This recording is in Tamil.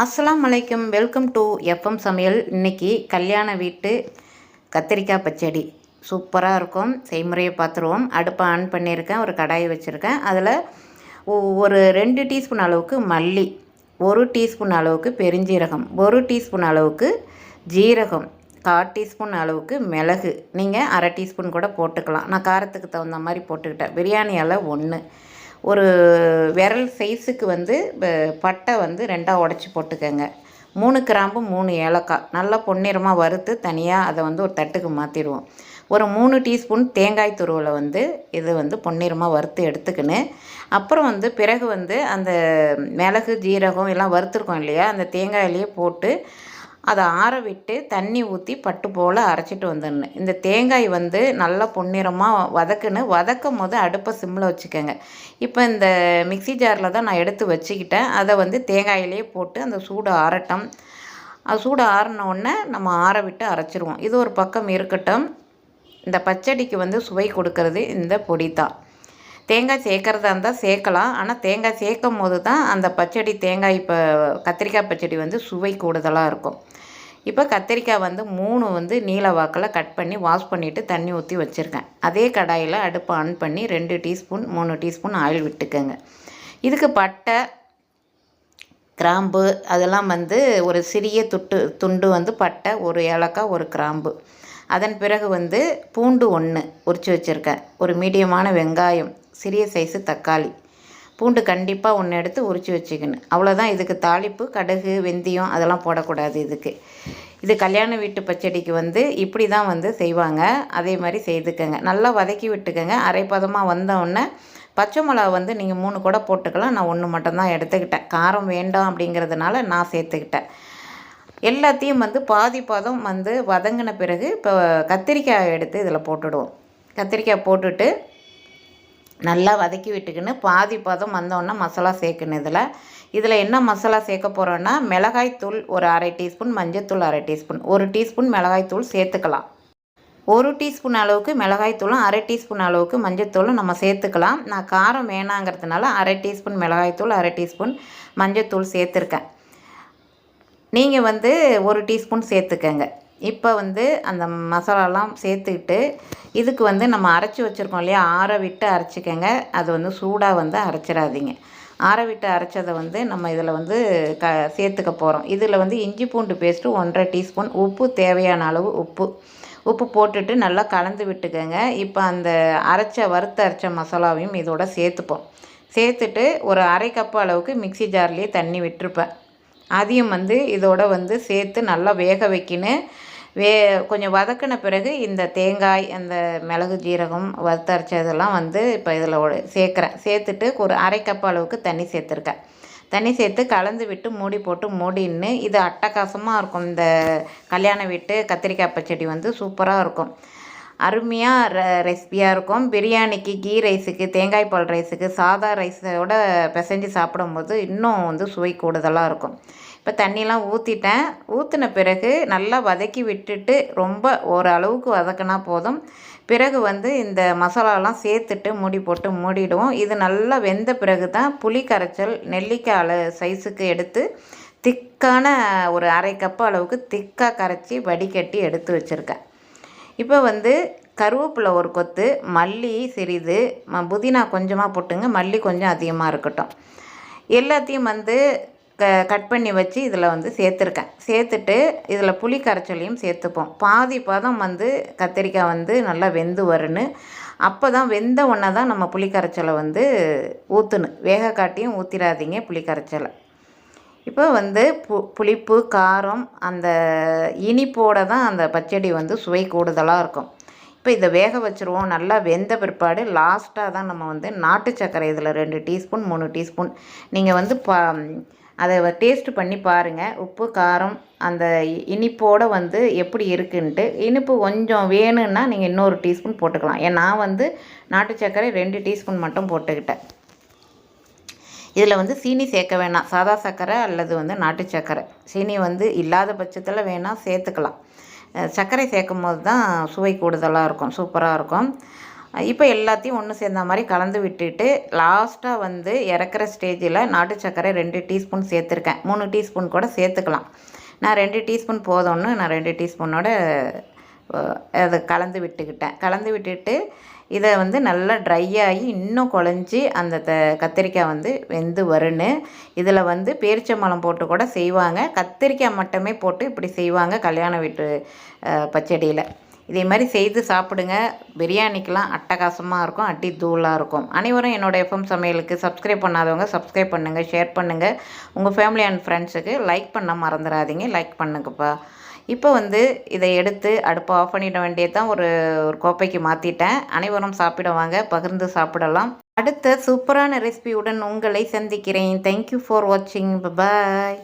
அஸ்லாம் அலைக்கும் வெல்கம் டு எஃப்எம் சமையல். இன்னைக்கு கல்யாண வீட்டு கத்திரிக்காய் பச்சடி. சூப்பராக இருக்கும். செய்முறையை பார்த்துருவோம். அடுப்பை ஆன் பண்ணியிருக்கேன். ஒரு கடாயை வச்சுருக்கேன். அதில் ஒரு ரெண்டு டீஸ்பூன் அளவுக்கு மல்லி ஒரு டீஸ்பூன் அளவுக்கு பெருஞ்சீரகம் ஒரு டீஸ்பூன் அளவுக்கு ஜீரகம் கால் டீஸ்பூன் அளவுக்கு மிளகு. நீங்கள் அரை டீஸ்பூன் கூட போட்டுக்கலாம். நான் காரத்துக்கு தகுந்த மாதிரி போட்டுக்கிட்டேன். பிரியாணி எல்லாம் ஒன்று ஒரு விரல் சைஸுக்கு வந்து ப- பட்டை வந்து ரெண்டாக உடச்சி போட்டுக்கோங்க. மூணு கிராம்பு மூணு ஏலக்காய். நல்லா பொன்னிறமாக வறுத்து தனியாக அதை வந்து ஒரு தட்டுக்கு மாற்றிடுவோம் ஒரு மூணு டீஸ்பூன் தேங்காய் துருவலை வந்து இது வந்து பொன்னிறமாக வறுத்து எடுத்துக்கின்னு. அப்புறம் வந்து பிறகு வந்து அந்த மிளகு ஜீரகம் எல்லாம் வறுத்துருக்கோம் இல்லையா? அந்த தேங்காயிலேயே போட்டு அதை ஆற விட்டு தண்ணி ஊற்றி பட்டு போல் அரைச்சிட்டு வந்துடணும். இந்த தேங்காய் வந்து நல்லா பொன்னிறமாக வதக்குன்னு வதக்கும் போது அடுப்பை சிம்மில் வச்சுக்கோங்க. இப்போ இந்த மிக்ஸி ஜாரில் தான் நான் எடுத்து வச்சுக்கிட்டேன். அதை வந்து தேங்காயிலே போட்டு அந்த சூடு ஆறட்டும். அது சூடு ஆறினோடனே நம்ம ஆற விட்டு அரைச்சிருவோம். இது ஒரு பக்கம் இருக்கட்டும். இந்த பச்சடிக்கு வந்து சுவை கொடுக்கறது இந்த பொடி தான். தேங்காய் சேர்க்குறதா இருந்தால் சேர்க்கலாம். ஆனால் தேங்காய் சேர்க்கும் போது தான் அந்த பச்சடி தேங்காய் இப்போ கத்திரிக்காய் பச்சடி வந்து சுவை கூடுதலாக இருக்கும். இப்போ கத்திரிக்காய் வந்து மூணு வந்து நீல வாக்கில் கட் பண்ணி வாஷ் பண்ணிவிட்டு தண்ணி ஊற்றி வச்சுருக்கேன். அதே கடாயில் அடுப்பை ஆன் பண்ணி ரெண்டு டீஸ்பூன் மூணு டீஸ்பூன் ஆயில் விட்டுக்கோங்க. இதுக்கு பட்டை கிராம்பு அதெல்லாம் வந்து ஒரு சிறிய துட்டு துண்டு வந்து பட்டை ஒரு ஏலக்காய் ஒரு கிராம்பு. அதன் பிறகு வந்து பூண்டு ஒன்று உரித்து வச்சுருக்கேன். ஒரு மீடியமான வெங்காயம் சிறிய சைஸு தக்காளி. பூண்டு கண்டிப்பாக ஒன்று எடுத்து உரித்து வச்சுக்கணும். அவ்வளோதான் இதுக்கு தாளிப்பு கடுகு வெந்தயம் அதெல்லாம் போடக்கூடாது இதுக்கு. இது கல்யாண வீட்டு பச்சடிக்கு வந்து இப்படி தான் வந்து செய்வாங்க. அதே மாதிரி செய்துக்கங்க. நல்லா வதக்கி விட்டுக்கங்க. அரைப்பதமாக வந்தவுடனே பச்சை மிளகா வந்து நீங்கள் மூணு கூட போட்டுக்கலாம். நான் ஒன்று மட்டும்தான் எடுத்துக்கிட்டேன். காரம் வேண்டாம் அப்படிங்கிறதுனால நான் சேர்த்துக்கிட்டேன். எல்லாத்தையும் வந்து பாதி பதம் வந்து வதங்கின பிறகு இப்போ கத்திரிக்காய் எடுத்து இதில் போட்டுடுவோம். கத்திரிக்காய் போட்டுட்டு நல்லா வதக்கி விட்டுக்கின்னு பாதி பதம் வந்தோடனே மசாலா சேர்க்கணும் இதில். இதில் என்ன மசாலா சேர்க்க போகிறோன்னா மிளகாய்த்தூள் ஒரு அரை டீஸ்பூன் மஞ்சத்தூள் அரை டீஸ்பூன். ஒரு டீஸ்பூன் மிளகாய்த்தூள் சேர்த்துக்கலாம். ஒரு டீஸ்பூன் அளவுக்கு மிளகாய்த்தூளும் அரை டீஸ்பூன் அளவுக்கு மஞ்சத்தூளும் நம்ம சேர்த்துக்கலாம். நான் காரம் வேணாங்கிறதுனால அரை டீஸ்பூன் மிளகாய்த்தூள் அரை டீஸ்பூன் மஞ்சத்தூள் சேர்த்துருக்கேன். நீங்கள் வந்து ஒரு டீஸ்பூன் சேர்த்துக்கங்க. இப்போ வந்து அந்த மசாலாலாம் சேர்த்துக்கிட்டு இதுக்கு வந்து நம்ம அரைச்சி வச்சுருக்கோம் இல்லையா? ஆற விட்டு அரைச்சிக்கங்க. அது வந்து சூடாக வந்து அரைச்சிடாதீங்க. ஆற விட்டு அரைச்சதை வந்து நம்ம இதில் வந்து க சேர்த்துக்க போகிறோம் இதில் வந்து இஞ்சி பூண்டு பேஸ்ட்டு ஒன்றரை டீஸ்பூன். உப்பு தேவையான அளவு உப்பு. உப்பு போட்டுட்டு நல்லா கலந்து விட்டுக்கோங்க. இப்போ அந்த அரைச்ச வறுத்து அரைச்ச மசாலாவையும் இதோட சேர்த்துப்போம். சேர்த்துட்டு ஒரு அரை கப்பு அளவுக்கு மிக்ஸி ஜார்லேயே தண்ணி விட்டுருப்பேன். அதையும் வந்து இதோட வந்து சேர்த்து நல்லா வேக வைக்கின்னு வே கொஞ்சம் வதக்கின பிறகு இந்த தேங்காய் அந்த மிளகு ஜீரகம் வறுத்தரைச்சதெல்லாம் வந்து இப்போ இதில் சேர்க்குறேன். சேர்த்துட்டு ஒரு அரை கப் அளவுக்கு தண்ணி சேர்த்துருக்கேன். தண்ணி சேர்த்து கலந்து விட்டு மூடி போட்டு மூடின்னு இது அட்டகாசமாக இருக்கும். இந்த கல்யாண வீட்டு கத்திரிக்காய் பச்சடி வந்து சூப்பராக இருக்கும். அருமையாக ரெ ரெசிபியாக இருக்கும். பிரியாணிக்கு கீ ரைஸுக்கு தேங்காய் பால் ரைஸுக்கு சாதா ரைஸோட பிசைஞ்சு சாப்பிடும்போது இன்னும் வந்து சுவை கூடுதலாக இருக்கும். இப்போ தண்ணியெலாம் ஊற்றிட்டேன் ஊற்றின பிறகு நல்லா வதக்கி விட்டுட்டு ரொம்ப ஓரளவுக்கு வதக்கினா போதும். பிறகு வந்து இந்த மசாலாலாம் சேர்த்துட்டு மூடி போட்டு மூடிடுவோம். இது நல்லா வெந்த பிறகு தான் புளி கரைச்சல் நெல்லிக்காய் அள சைஸுக்கு எடுத்து திக்கான ஒரு அரை கப்பு அளவுக்கு திக்காக கரைச்சி வடிகட்டி எடுத்து வச்சுருக்கேன். இப்போ வந்து கருவேப்பிலை ஒரு கொத்து மல்லி சிறிது ம புதினா கொஞ்சமாக போட்டுங்க. மல்லி கொஞ்சம் அதிகமாக இருக்கட்டும். எல்லாத்தையும் வந்து க கட் பண்ணி வச்சு இதில் வந்து சேர்த்துருக்கேன். சேர்த்துட்டு இதில் புளி கரைச்சலையும் சேர்த்துப்போம். பாதி பதம் வந்து கத்திரிக்காய் வந்து நல்லா வெந்து வரணும் அப்போ தான் வெந்த உடனே தான் நம்ம புளி கரைச்சலை வந்து ஊற்றணும் வேக காட்டியும் ஊற்றிடாதீங்க புளி கரைச்சலை. இப்போ வந்து பு புளிப்பு காரம் அந்த இனிப்போட தான் அந்த பச்சடி வந்து சுவை கூடுதலாக இருக்கும். இப்போ இதை வேக வச்சுருவோம். நல்லா வெந்த பிற்பாடு லாஸ்ட்டாக தான் நம்ம வந்து நாட்டு சர்க்கரை இதில் ரெண்டு டீஸ்பூன் மூணு டீஸ்பூன். நீங்கள் வந்து ப அதை டேஸ்ட் பண்ணி பாருங்கள் உப்பு காரம் அந்த இனிப்போடு வந்து எப்படி இருக்குன்ட்டு. இனிப்பு கொஞ்சம் வேணும்னா நீங்கள் இன்னொரு டீஸ்பூன் போட்டுக்கலாம். ஏன் நான் வந்து நாட்டு சர்க்கரை ரெண்டு டீஸ்பூன் மட்டும் போட்டுக்கிட்டேன். இதில் வந்து சீனி சேர்க்க வேணாம். சாதா சர்க்கரை அல்லது வந்து நாட்டு சர்க்கரை. சீனி வந்து இல்லாத பட்சத்தில் வேணால் சேர்த்துக்கலாம். சர்க்கரை சேர்க்கும் போது தான் சுவை கூடுதலாக இருக்கும். சூப்பராக இருக்கும். இப்போ எல்லாத்தையும் ஒன்று சேர்ந்த மாதிரி கலந்து விட்டுட்டு லாஸ்ட்டாக வந்து இறக்குற ஸ்டேஜில் நாட்டு சர்க்கரை ரெண்டு டீஸ்பூன் சேர்த்துருக்கேன். மூணு டீஸ்பூன் கூட சேர்த்துக்கலாம். நான் ரெண்டு டீஸ்பூன் போதும்னு நான் ரெண்டு டீஸ்பூனோட அதை கலந்து விட்டுக்கிட்டேன். கலந்து விட்டுட்டு இதை வந்து நல்லா ட்ரை ஆகி இன்னும் குழஞ்சி அந்த த கத்திரிக்காய் வந்து வெந்து வருன்னு இதில் வந்து பேரிச்சம்பழம் போட்டு கூட செய்வாங்க. கத்திரிக்காய் மட்டுமே போட்டு இப்படி செய்வாங்க கல்யாண வீட்டு பச்சடியில். இதே மாதிரி செய்து சாப்பிடுங்க. பிரியாணிக்கெலாம் அட்டகாசமாக இருக்கும் அட்டி தூளாக இருக்கும். அனைவரும் என்னோடய எஃப்எம் சமையலுக்கு சப்ஸ்கிரைப் பண்ணாதவங்க சப்ஸ்கிரைப் பண்ணுங்கள் ஷேர் பண்ணுங்கள் உங்கள் ஃபேமிலி அண்ட் ஃப்ரெண்ட்ஸுக்கு லைக் பண்ண மறந்துடாதீங்க லைக் பண்ணுங்கப்பா. இப்போ வந்து இதை எடுத்து அடுப்பை ஆஃப் பண்ணிட வேண்டியதான் ஒரு ஒரு கோப்பைக்கு மாற்றிட்டேன் அனைவரும் சாப்பிடுவாங்க பகிர்ந்து சாப்பிடலாம். அடுத்த சூப்பரான ரெசிபியுடன் உங்களை சந்திக்கிறேன். தேங்க்யூ ஃபார் வாட்சிங் பாய்